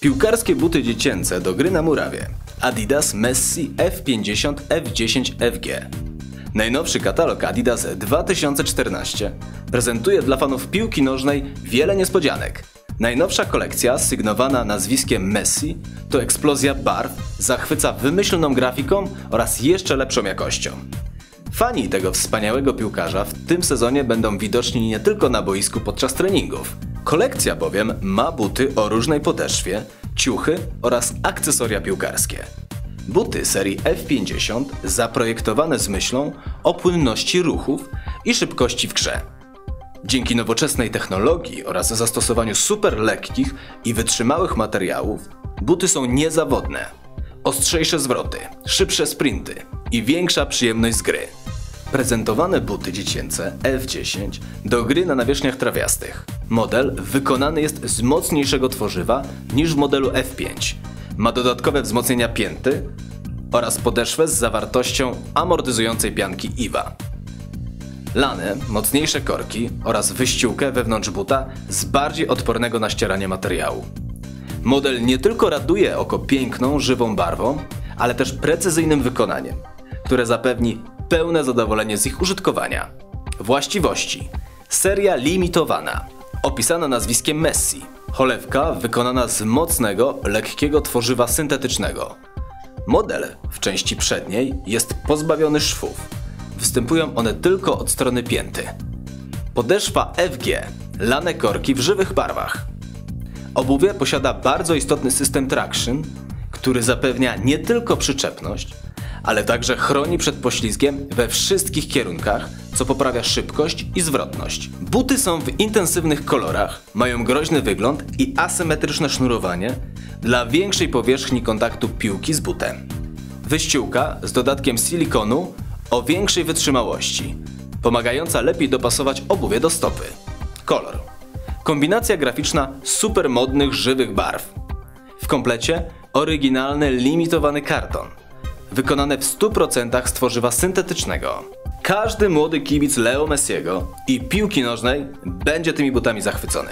Piłkarskie buty dziecięce do gry na murawie. Adidas Messi F50 F10 FG. Najnowszy katalog Adidas 2014 prezentuje dla fanów piłki nożnej wiele niespodzianek. Najnowsza kolekcja, sygnowana nazwiskiem Messi, to eksplozja barw, zachwyca wymyślną grafiką oraz jeszcze lepszą jakością. Fani tego wspaniałego piłkarza w tym sezonie będą widoczni nie tylko na boisku podczas treningów. Kolekcja bowiem ma buty o różnej podeszwie, ciuchy oraz akcesoria piłkarskie. Buty serii F50 zaprojektowane z myślą o płynności ruchów i szybkości w grze. Dzięki nowoczesnej technologii oraz zastosowaniu super lekkich i wytrzymałych materiałów, buty są niezawodne. Ostrzejsze zwroty, szybsze sprinty i większa przyjemność z gry. Prezentowane buty dziecięce F10 do gry na nawierzchniach trawiastych. Model wykonany jest z mocniejszego tworzywa niż w modelu F5. Ma dodatkowe wzmocnienia pięty oraz podeszwę z zawartością amortyzującej pianki IWA. Lany, mocniejsze korki oraz wyściółkę wewnątrz buta z bardziej odpornego na ścieranie materiału. Model nie tylko raduje oko piękną, żywą barwą, ale też precyzyjnym wykonaniem, które zapewni pełne zadowolenie z ich użytkowania. Właściwości. Seria limitowana, opisana nazwiskiem Messi. Cholewka wykonana z mocnego, lekkiego tworzywa syntetycznego. Model w części przedniej jest pozbawiony szwów. Występują one tylko od strony pięty. Podeszwa FG, lane korki w żywych barwach. Obuwie posiada bardzo istotny system traction, który zapewnia nie tylko przyczepność, ale także chroni przed poślizgiem we wszystkich kierunkach, co poprawia szybkość i zwrotność. Buty są w intensywnych kolorach, mają groźny wygląd i asymetryczne sznurowanie dla większej powierzchni kontaktu piłki z butem. Wyściółka z dodatkiem silikonu o większej wytrzymałości, pomagająca lepiej dopasować obuwie do stopy. Kolor. Kombinacja graficzna super modnych, żywych barw. W komplecie oryginalny, limitowany karton. Wykonane w 100% z tworzywa syntetycznego. Każdy młody kibic Leo Messiego i piłki nożnej będzie tymi butami zachwycony.